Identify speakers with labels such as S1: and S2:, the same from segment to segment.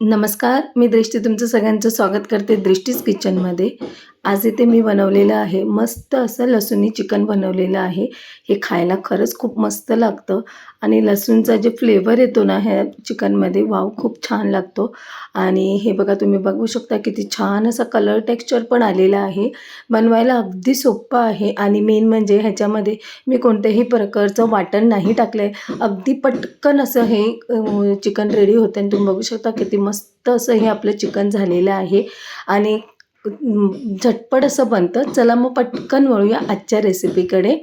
S1: नमस्कार मी दृष्टी तुमचं सगळ्यांचं स्वागत करते दृष्टीज किचनमध्ये. आज इथे मी बनवलेलं आहे. मस्त असं लसूणी चिकन बनवलेलं आहे. हे खायला खरंच खूप मस्त लागतं. आणि लसूणचा जे फ्लेवर येतो ना ह्या चिकनमध्ये वाव खूप छान लागतो. आणि हे बघा तुम्ही बघू शकता किती छान असा कलर टेक्स्चर पण आलेला आहे. बनवायला अगदी सोपं आहे. आणि मेन म्हणजे ह्याच्यामध्ये मी कोणत्याही प्रकारचं वाटण नाही टाकलं आहे अगदी पटकन असं हे चिकन रेडी होतं. आणि तुम्ही बघू शकता किती मस्त असं हे आपलं चिकन झालेलं आहे. आणि झटपट असं बनतं. चला मग पटकन वळूया आजच्या रेसिपीकडे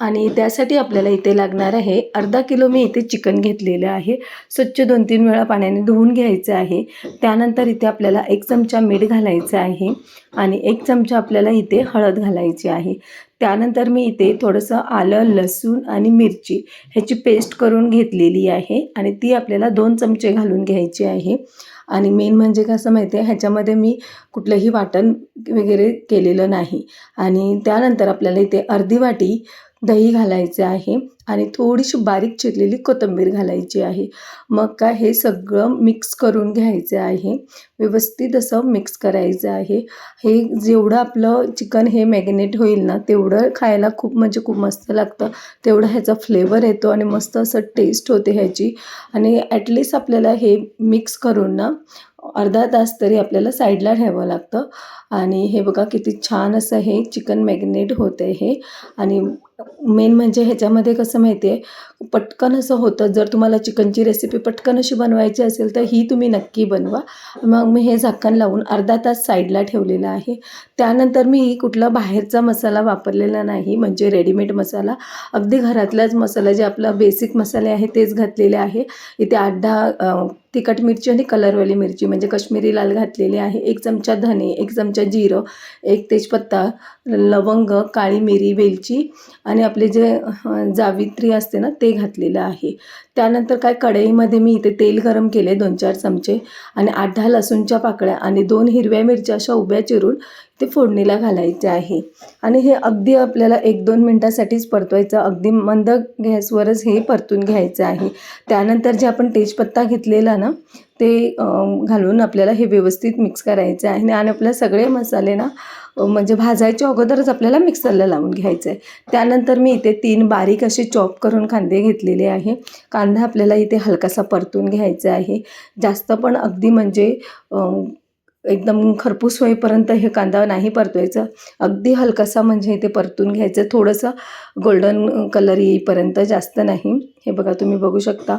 S1: आणि त्यासाठी आपल्याला इथे लागणार आहे अर्धा किलो मी इथे चिकन घेतलेलं आहे. स्वच्छ दोन तीन वेळा पाण्याने धुवून घ्यायचं आहे. त्यानंतर इथे आपल्याला एक चमचा मीठ घालायचं आहे आणि एक चमचा आपल्याला इथे हळद घालायची आहे. त्यानंतर मी इथे थोडंसं आलं लसूण आणि मिरची ह्याची पेस्ट करून घेतलेली आहे आणि ती आपल्याला दोन चमचे घालून घ्यायची आहे. आणि मेन म्हणजे कसं माहिती आहे ह्याच्यामध्ये मी कुठलंही वाटण वगैरे केलेलं नाही. आणि त्यानंतर आपल्याला इथे अर्धी वाटी दही घालायचं आहे आणि थोडीशी बारीक चिरलेली कोथिंबीर घालायची आहे. मग काय हे सगळं मिक्स करून घ्यायचं आहे. व्यवस्थित असं मिक्स करायचं आहे. हे जेवढं आपलं चिकन हे मॅगिनेट होईल ना तेवढं खायला खूप म्हणजे खूप मस्त लागतं. तेवढं ह्याचा फ्लेवर येतो आणि मस्त असं टेस्ट होते ह्याची. आणि ॲटलिस्ट आपल्याला हे मिक्स करून ना अर्धा तास तरी आपल्याला साईडला ठेवावं लागतं. आणि हे बघा किती छान असं हे चिकन मॅग्नेट होतं हे. आणि मेन म्हणजे ह्याच्यामध्ये कसं माहिती आहे? पटकन असं होतं जर तुम्हाला चिकनची रेसिपी पटकन अशी बनवायची असेल तर ही तुम्ही नक्की बनवा. मग मी हे झाकण लावून अर्धा तास साईडला ठेवलेलं आहे. त्यानंतर मी कुठला बाहेरचा मसाला वापरलेला नाही म्हणजे रेडीमेड मसाला. अगदी घरातलाच मसाला जे आपला बेसिक मसाले आहे तेच घातलेले आहे. इथे आठ दहा तिखट मिरची आणि कलरवाली मिरची म्हणजे कश्मीरी लाल घातलेली आहे. एक चमचा धने एक चमचा जिरं एक तेजपत्ता लवंग काळी मिरी वेलची आणि आपले जे जावित्री असते ना ते घातलेलं आहे. त्यानंतर काय कढईमध्ये मी इथे तेल गरम केले दोन चार चमचे. आणि आठ दहा लसूणच्या पाकळ्या आणि दोन हिरव्या मिरच्या अशा उभ्या चिरून ते फोडणीला घालायचे आहे. आणि हे अगदी आपल्याला एक दोन मिनटासाठीच परतवायचं अगदी मंद गॅसवरच हे परतून घ्यायचं आहे. त्यानंतर जे आपण तेजपत्ता घेतलेला ना ते घालून आपल्याला हे व्यवस्थित मिक्स करायचं आहे. आणि आपल्या सगळे मसाले ना म्हणजे भाजायच्या अगोदरच आपल्याला मिक्सरला लावून घ्यायचं आहे त्यानंतर मी इथे तीन बारीक असे चॉप करून कांदे घेतलेले आहे. कांदा आपल्याला इथे हलकासा परतून घ्यायचा आहे. जास्त पण अगदी म्हणजे एकदम खरपूस होईपर्यंत हे कांदा नाही परतवायचं. अगदी हलकासा म्हणजे इथे परतून घ्यायचं. थोडंसं गोल्डन कलर येईपर्यंत जास्त नाही. हे बघा तुम्ही बघू शकता.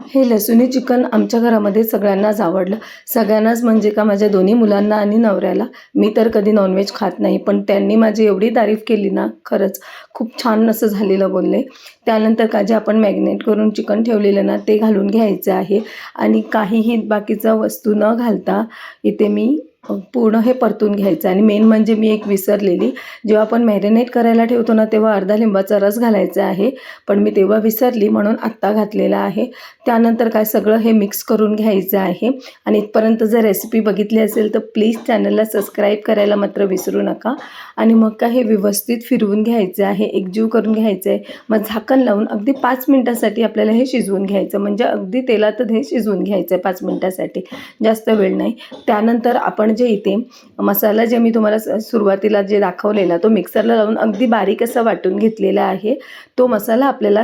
S1: हे लसूणी चिकन आमच्या घरामध्ये सगळ्यांनाच आवडलं. सगळ्यांनाच म्हणजे का माझ्या दोन्ही मुलांना आणि नवऱ्याला. मी तर कधी नॉनव्हेज खात नाही पण त्यांनी माझी एवढी तारीफ केली ना खरंच खूप छान असं झालेलं बोलले. त्यानंतर का जे आपण मॅग्नेट करून चिकन ठेवलेलं ना ते घालून घ्यायचं आहे. आणि काहीही बाकीचं वस्तू न घालता इथे मी पूर्ण हे परतून घ्यायचं. आणि मेन म्हणजे मी एक विसरलेली जेव्हा आपण मॅरिनेट करायला ठेवतो ना तेव्हा अर्धा लिंबाचा रस घालायचा आहे. पण मी तेव्हा विसरली म्हणून आत्ता घातलेला आहे. त्यानंतर काय सगळं हे मिक्स करून घ्यायचं आहे. आणि इथपर्यंत जर रेसिपी बघितली असेल तर प्लीज चॅनलला सबस्क्राईब करायला मात्र विसरू नका. आणि मग काय हे व्यवस्थित फिरवून घ्यायचं आहे. एकजीव करून घ्यायचं आहे मग झाकण लावून अगदी पाच मिनटासाठी आपल्याला हे शिजवून घ्यायचं. म्हणजे अगदी तेलातच हे शिजवून घ्यायचं आहे पाच मिनटासाठी. जास्त वेळ नाही. त्यानंतर आपण जे इथे मसाला जे मी तुम्हाला स- सुरुवातीला जे दाखवलेला तो मिक्सरला लावून अगदी बारीक असा वाटून घेतलेला आहे. तो मसाला आपल्याला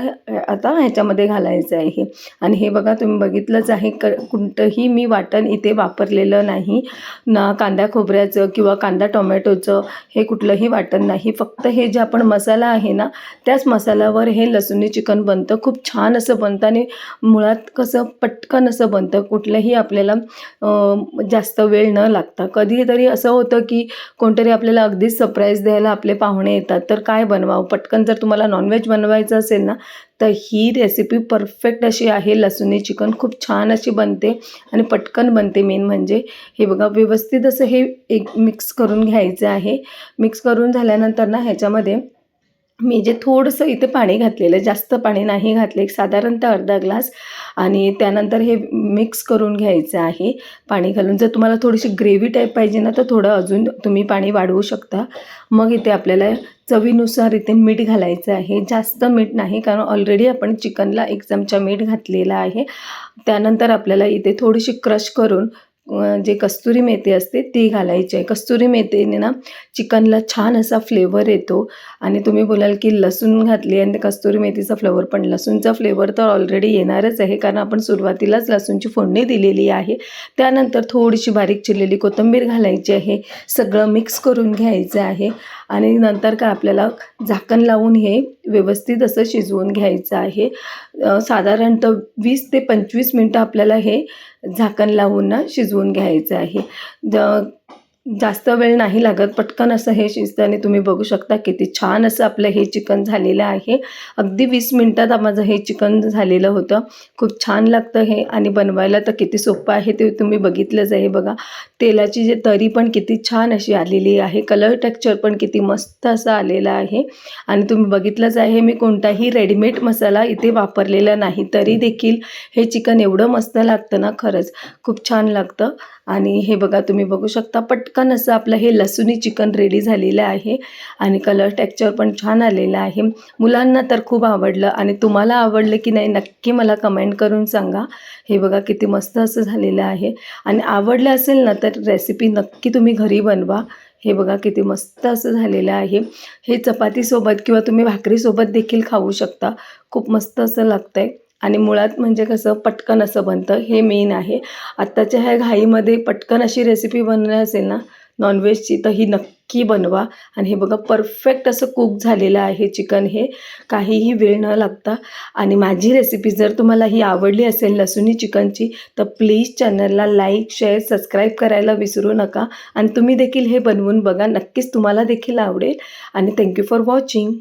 S1: आता ह्याच्यामध्ये घालायचा आहे. आणि हे बघा तुम्ही बघितलंच आहे क कोणतंही मी वाटण इथे वापरलेलं नाही. ना कांदा खोबऱ्याचं किंवा कांदा टोमॅटोचं हे कुठलंही वाटण नाही. फक्त हे जे आपण मसाला आहे ना त्याच मसाल्यावर हे लसूणी चिकन बनतं. खूप छान असं बनतं आणि मुळात कसं पटकन असं बनतं. कुठलंही आपल्याला जास्त वेळ न लागतं कधीतरी असं होतं की कोणतरी आपल्याला अगदीच सरप्राईज द्यायला आपले पाहुणे येतात. तर काय बनवावं? पटकन जर तुम्हाला नॉनव्हेज बनवायचं असेल ना तर ही रेसिपी परफेक्ट अशी आहे. लसूणी चिकन खूप छान अशी बनते आणि पटकन बनते. मेन म्हणजे हे बघा व्यवस्थित असं हे एक मिक्स करून घ्यायचं आहे. मिक्स करून झाल्यानंतर ना ह्याच्यामध्ये मी जे थोडंसं इथे पाणी घातलेलं जास्त पाणी नाही घातले एक साधारणतः अर्धा ग्लास आणि त्यानंतर हे मिक्स करून घ्यायचं आहे पाणी घालून. जर तुम्हाला थोडीशी ग्रेव्ही टाईप पाहिजे ना तर थोडं अजून तुम्ही पाणी वाढवू शकता. मग इथे आपल्याला चवीनुसार इथे मीठ घालायचं आहे. जास्त मीठ नाही कारण ऑलरेडी आपण चिकनला एक चमचा मीठ घातलेला आहे. त्यानंतर आपल्याला इथे थोडीशी क्रश करून जे कस्तुरी मेथी असते ती घालायची आहे. कस्तुरी मेथीने ना चिकनला छान असा फ्लेवर येतो. आणि तुम्ही बोलाल की लसूण घातली आणि कस्तुरी मेथीचा फ्लेवर पण लसूणचा फ्लेवर तर ऑलरेडी येणारच आहे कारण आपण सुरुवातीलाच लसूणची फोडणी दिलेली आहे. त्यानंतर थोडीशी बारीक चिरलेली कोथिंबीर घालायची आहे. सगळं मिक्स करून घ्यायचं आहे. आणि नंतर का आपल्याला झाकण लावून हे व्यवस्थित असं शिजवून घ्यायचं आहे. साधारणतः वीस ते पंचवीस मिनटं आपल्याला हे झाकण लावून ना शिजवून घ्यायचं आहे. ज जास्त वेळ नाही लागत पटकन असं हे शिजताना तुम्ही बघू शकता किती छान असं आपलं हे चिकन झालेलं आहे. अगदी वीस मिनटात माझं हे चिकन झालेलं होतं. खूप छान लागतं हे आणि बनवायला तर किती सोपं आहे ते तुम्ही बघितलंच आहे बघा. तेलाची जे तरी पण किती छान अशी आलेली आहे. कलर टेक्स्चर पण किती मस्त असं आलेलं आहे. आणि तुम्ही बघितलंच आहे मी कोणताही रेडीमेड मसाला इथे वापरलेला नाही. तरी देखील हे चिकन एवढं मस्त लागतं ना खरंच. खूप छान लागतं. आणि हे बघा तुम्ही बघू शकता पटकन असं आपलं हे लसुनी चिकन रेडी झालेलं आहे. आणि कलर टेक्स्चर पण छान आलेलं आहे. मुलांना तर खूप आवडलं. आणि तुम्हाला आवडलं की नाही नक्की मला कमेंट करून सांगा. हे बघा किती मस्त असं झालेलं आहे. आणि आवडलं असेल ना तर रेसिपी नक्की तुम्ही घरी बनवा. हे बघा किती मस्त असं झालेलं आहे. हे चपातीसोबत किंवा तुम्ही भाकरीसोबत देखील खाऊ शकता. खूप मस्त असं लागतं आहे आणि मुळात म्हणजे कसं पटकन असं बनतं हे मेन आहे. आत्ताच्या ह्या घाईमध्ये पटकन अशी रेसिपी बनवली असेल ना नॉनव्हेजची तर ही नक्की बनवा. आणि हे बघा परफेक्ट असं कुक झालेलं आहे चिकन हे. काहीही वेळ न लागता. आणि माझी रेसिपी जर तुम्हाला ही आवडली असेल लसूणी चिकनची तर प्लीज चॅनलला लाईक शेअर सबस्क्राईब करायला विसरू नका. आणि तुम्ही देखील हे बनवून बघा नक्कीच तुम्हाला देखील आवडेल. आणि थँक्यू फॉर वॉचिंग